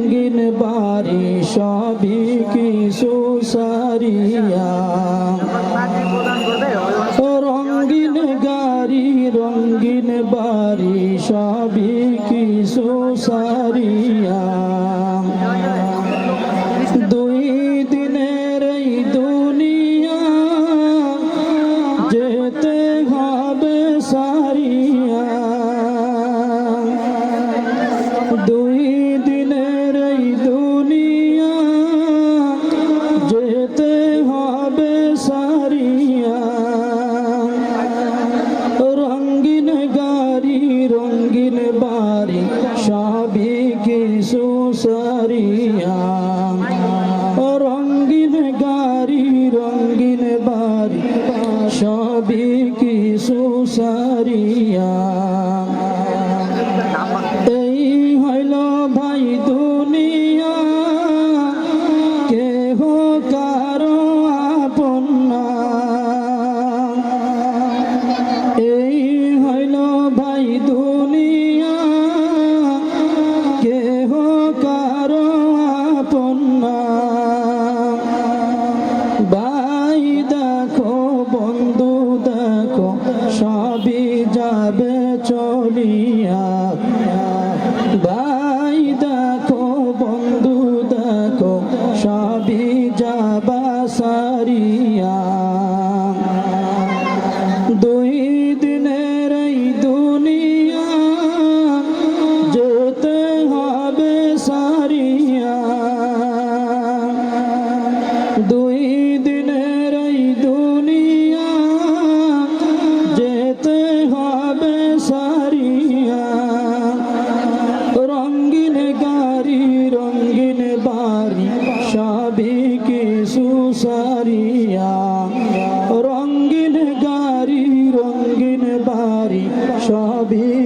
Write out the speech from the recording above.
রঙিন বাড়ি সবই কিছু সারিয়া রঙিন গাড়ি, রঙিন বাড়ি সবই কিছু সারিয়া দুই দিনের এই দুনিয়া দুই সবই কিছু সারিয়া রঙ্গিন গাড়ি রঙ্গিন সবই কিছু সারিয়া চলিয়া ভাই দেখো, বন্ধু দেখো, সবই যাবা সারিয়া। দুই দিনের এই দুনিয়া যেতে হবে সারিয়া। দুই দিনের এই দুনিয়া যেতে হবে সারিয়া। সারিয়া রঙ্গিন গাড়ি রঙ্গিন বাড়ি সবই